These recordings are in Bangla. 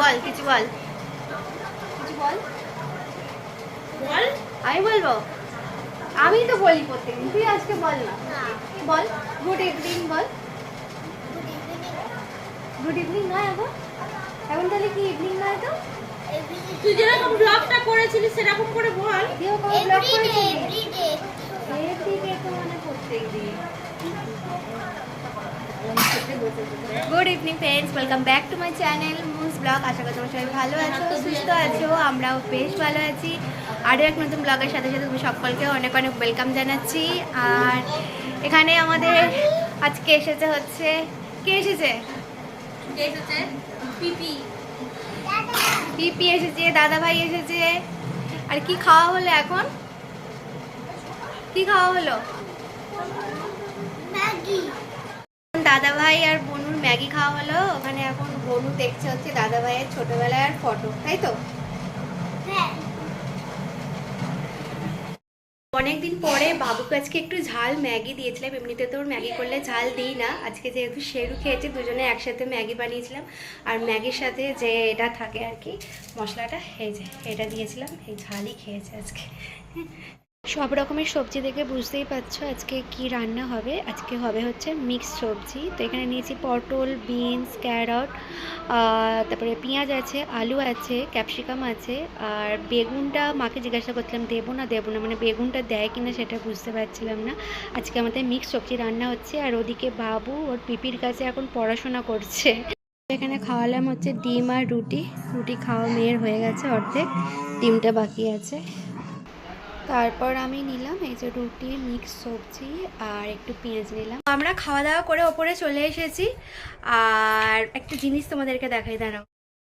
বল কিছু বল। কিছু বল। বল? আমি বলব? আমি তো বলি প্রত্যেকদিন তুই আজকে বল না। বল গুড ইভিনিং বল। গুড ইভিনিং নয় এখন। এখন তাহলে কি ইভিনিং নয় তো? তুই যেরকম ব্লগটা করেছিলি সেরকম করে বল। ব্লগ করেছিস এভরিডে তো মানে প্রত্যেকদিন। Good evening friends welcome back to my channel মুস blog আশা করি তোমরা সবাই ভালো আছো সুস্থ আছো আমরাও বেশ ভালো আছি। আরও এক নতুন ব্লগের সাথে সাথে তুমি সকলকে অনেক অনেক ওয়েলকাম জানাচ্ছি। আর এখানে আমাদের আজকে এসেছে হচ্ছে কে এসেছে? পিপি এসেছে? দাদা ভাই এসেছে আর কি খাওয়া হলো এখন? কি খাওয়া হলো? দাদা ভাই আর বনুর ম্যাগি খাওয়া হলো। ওখানে এখন বনু দেখছে হচ্ছে দাদা ভাইয়ের ছোটবেলার ফটো তাই তো? অনেকদিন পরে বাবুকে আজকে একটু ঝাল ম্যাগি দিয়েছিলাম। এমনিতে তো ম্যাগি করলে ঝাল দিই না। আজকে যেহেতু শেরু খেয়েছে দুজনে একসাথে ম্যাগি বানিয়েছিলাম। আর ম্যাগির সাথে যে এটা থাকে আর কি মশলাটা এই যে এটা দিয়েছিলাম। এই ঝালই খেয়েছে আজকে। সব রকমের সবজি দেখে বুঝতেই পারছ আজকে কি রান্না হবে। আজকে হবে হচ্ছে মিক্সড সবজি। তো এখানে নিয়েছি পটল বিনস ক্যারট তারপরে পেঁয়াজ আছে, আলু আছে ক্যাপসিকাম আছে, আর বেগুনটা মাকে জিজ্ঞাসা করছিলাম, দেবো না দেবো না? মানে বেগুনটা দেয় কিনা সেটা বুঝতে পারছিলাম না। আজকে আমাদের মিক্স সবজি রান্না হচ্ছে, আর ওদিকে বাবু ওর পিপির কাছে এখন পড়াশোনা করছে। এখানে খাওয়ালাম হচ্ছে ডিম আর রুটি। রুটি খাওয়া মেয়ের হয়ে গেছে অর্ধেক, ডিমটা বাকি আছে। তারপর আমি নিলাম এই যে রুটি মিক্স সবজি আর একটু পেঁয়াজ নিলাম। আমরা খাওয়া দাওয়া করে ওপরে চলে এসেছি। আর একটা জিনিস তোমাদেরকে দেখাই দাঁড়াও।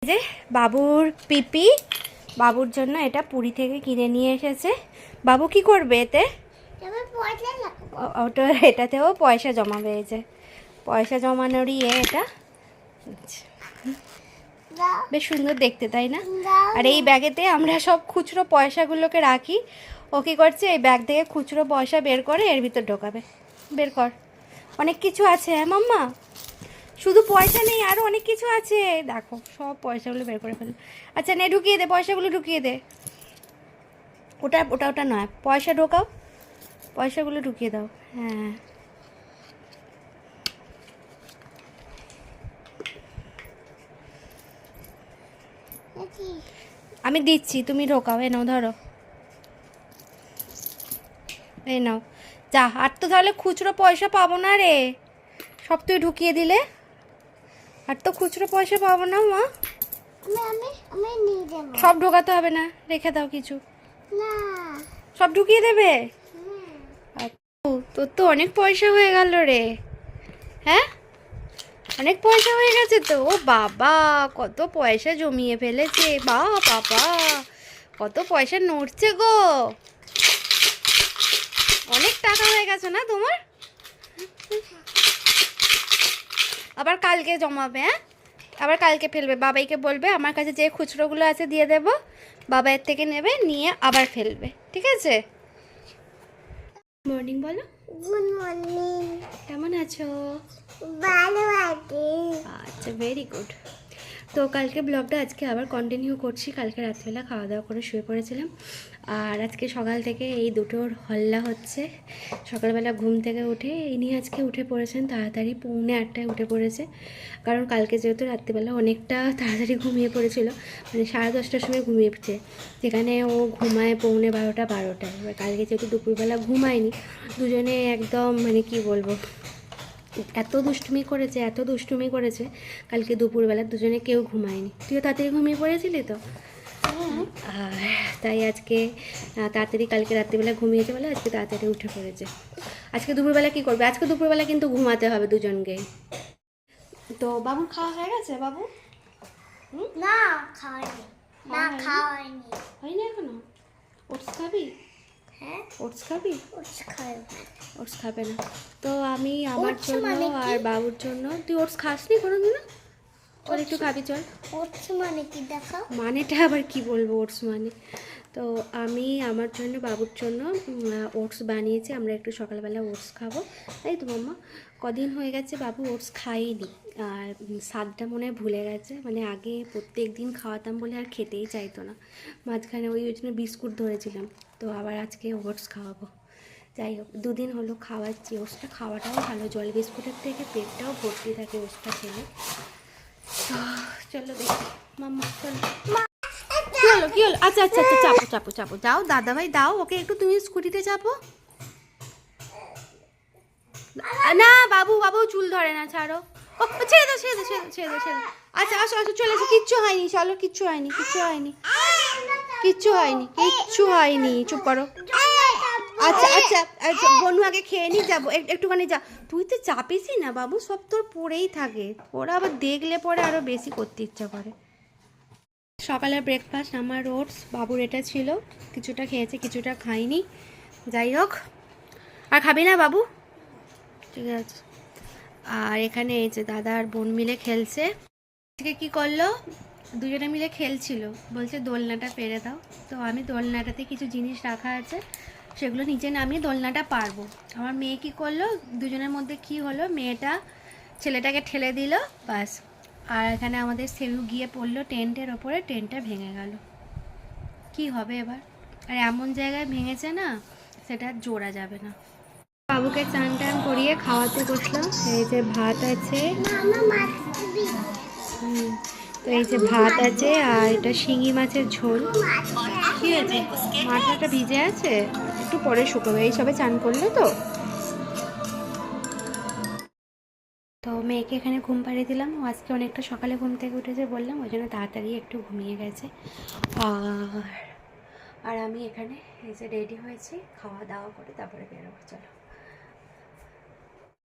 এই যে বাবুর পিপি বাবুর জন্য এটা পুরী থেকে কিনে নিয়ে এসেছে। বাবু কি করবে এতে? ওটা এটাতেও পয়সা জমাবে এই যে পয়সা জমানোরই ইয়ে এটা। বেশ সুন্দর দেখতে তাই না? আর এই ব্যাগেতে আমরা সব খুচরো পয়সাগুলোকে রাখি। ও কী করছে? এই ব্যাগ থেকে খুচরো পয়সা বের করে এর ভিতর ঢোকাবে। বের কর। অনেক কিছু আছে হ্যাঁ মাম্মা? শুধু পয়সা নেই আরও অনেক কিছু আছে। দেখো, সব পয়সাগুলো বের করে ফেলো আচ্ছা নে, ঢুকিয়ে দে, পয়সাগুলো ঢুকিয়ে দে। ওটা ওটা ওটা নয়। পয়সা ঢোকাও, পয়সাগুলো ঢুকিয়ে দাও। হ্যাঁ। আমি দিচ্ছি, তুমি ঢোকাও। এ নাও, ধরো। এই নাও। যা আর তো তাহলে খুচরো পয়সা পাবো না রে। সব তুই ঢুকিয়ে দিলে। আর তো খুচরো পয়সা পাবো না মা। সব ঢোকাতে হবে না রেখে দাও কিছু। সব ঢুকিয়ে দেবে? ও, তোর তো অনেক পয়সা হয়ে গেল রে। হ্যাঁ? অনেক পয়সা হয়ে গেছে তো। ও বাবা কত পয়সা জমিয়ে ফেলেছে। বা বাবা। কত পয়সা নড়ছে গো। অনেক টাকা হয়ে গেছে না তোমার? আবার কালকে জমাবে হ্যাঁ? আবার কালকে ফেলবে। বাবাইকে বলবে আমার কাছে যে খুচরোগুলো আছে দিয়ে দেবো। বাবা এর থেকে নেবে নিয়ে আবার ফেলবে। ঠিক আছে? মর্নিং বলো। গুড মর্নিং কেমন আছো? ভালো আছি। আচ্ছা ভেরি গুড তো কালকে ব্লগটা আজকে আবার কন্টিনিউ করছি। কালকে রাত্রিবেলা খাওয়া দাওয়া করে শুয়ে পড়েছিলাম। আর আজকে সকাল থেকে এই দুটোর হল্লা হচ্ছে। সকালবেলা ঘুম থেকে উঠে ইনি আজকে উঠে পড়েছেন তাড়াতাড়ি, পৌনে আটটায় উঠে পড়েছে। কারণ কালকে যেহেতু রাত্রিবেলা অনেকটা তাড়াতাড়ি ঘুমিয়ে পড়েছিল মানে সাড়ে দশটার সময় ঘুমিয়েছে, যেখানে ও ঘুমায় পৌনে বারোটা, বারোটায়। এবার কালকে যেহেতু দুপুরবেলা ঘুমায়নি, দুজনে একদম মানে কি বলব, এত দুষ্টুমি করেছে, এত দুষ্টুমি করেছে, কালকে দুপুরবেলা দুজনে কেউ ঘুমায়নি। তুইও তাড়াতাড়ি ঘুমিয়ে পড়েছিলি তো? আর তাই আজকে তাড়াতাড়ি কালকে রাত্রিবেলা ঘুমিয়েছে বলে আজকে তাড়াতাড়ি উঠে পড়েছে। আজকে দুপুরবেলা কি করবে? আজকে দুপুরবেলা কিন্তু ঘুমাতে হবে দুজনকেই। তো বাবুর খাওয়া হয়ে গেছে? বাবু? না খাওয়াইনি না খাওয়াইনি হয়নি এখনও? ওটস খাবি? হ্যাঁ? ওটস খাবি? ওটস খাই ওটস খাবে না। তো আমি আমার জন্য মানে আর বাবুর জন্য তুই ওটস খাসনি কোনোদিনও? চল একটু খাবি চল ওটস মানে কি দেখো মানেটা আবার কি বলব ওটস মানে? তো আমি আমার জন্য বাবুর জন্য ওটস বানিয়েছি। আমরা একটু সকালবেলা ওটস খাব। তাই তো মাম্মা কদিন হয়ে গেছে বাবু ওটস খাইনি। আর স্বাদটা মনে হয় ভুলে গেছে। মানে আগে প্রত্যেক দিন খাওয়াতাম বলে আর খেতেই চাইতো না। মাঝখানে ওই জন্য বিস্কুট ধরেছিলাম। তো আবার আজকে ওটস খাওয়াবো। যাই হোক দুদিন হলো খাওয়াচ্ছি। ওটসটা খাওয়াটাও ভালো। জল বিস্কুটের থেকে পেটটাও ভর্তি থাকে ওটসটা খেলে। তো চলো দেখি। মাম্মা চলো। কি হলো কি হলো? আচ্ছা আচ্ছা আচ্ছা চাপো চাপো চাপো। যাও দাদা ভাই দাও। ওকে একটু তুমি স্কুটিতে চাপো। না বাবু বাবু চুল ধরে না ছাড়ো। ও ও, ছেড়ে দাও ছেড়ে দাও ছেড়ে দাও ছেড়ে দাও। ছেড়ে দাও আচ্ছা আসো আসো চলে আসো কিচ্ছু হয়নি চলো কিচ্ছু হয়নি কিচ্ছু হয়নি। কিচ্ছু হয়নি কিচ্ছু হয়নি। চুপ করো। আচ্ছা আচ্ছা আচ্ছা বনু আগে খেয়ে নি যাব। এক- একটুখানি যা। তুই তো চাপিসই না বাবু সব তোর পড়েই থাকে। ওরা আবার দেখলে পরে আরও বেশি করতে ইচ্ছা করে। সকালের ব্রেকফাস্ট আমার ওটস বাবুর এটা ছিল। কিছুটা খেয়েছে কিছুটা খাইনি। যাই হোক। আর খাবি না বাবু? ঠিক আছে। আর এখানে এই যে দাদা আর বোন মিলে খেলছে। আজকে কি করল? দুজনে মিলে খেলছিল। বলছে দোলনাটা পেরে দাও। তো আমি দোলনাটাতে কিছু জিনিস রাখা আছে। সেগুলো নিচে নামিয়ে দোলনাটা পারব আমার মেয়ে কি করল? দুজনের মধ্যে কি হলো? মেয়েটা ছেলেটাকে ঠেলে দিল, বাস। আর এখানে আমাদের সেরু গিয়ে পড়ল, টেন্টের ওপরে টেন্টটা ভেঙে গেল। কি হবে এবার? আর এমন জায়গায় ভেঙেছে না, সেটা জোড়া যাবে না। বাবুকে চান টান করিয়ে খাওয়াতে বসলাম। এই যে ভাত আছে। তো এই যে ভাত আছে আর এটা শিঙি মাছের ঝোল। কি আছে মাথাটা ভিজে আছে? একটু পরে শুকোবে এই সবে চান করলে তো? তো মেয়েকে এখানে ঘুম পাড়িয়ে দিলাম। ও আজকে অনেকটা সকালে ঘুম থেকে উঠেছে বললাম, ওই জন্য তাড়াতাড়ি একটু ঘুমিয়ে গেছে। আর আর আমি এখানে এই যে রেডি হয়েছি, খাওয়া দাওয়া করে তারপরে বেরোবো, চলো।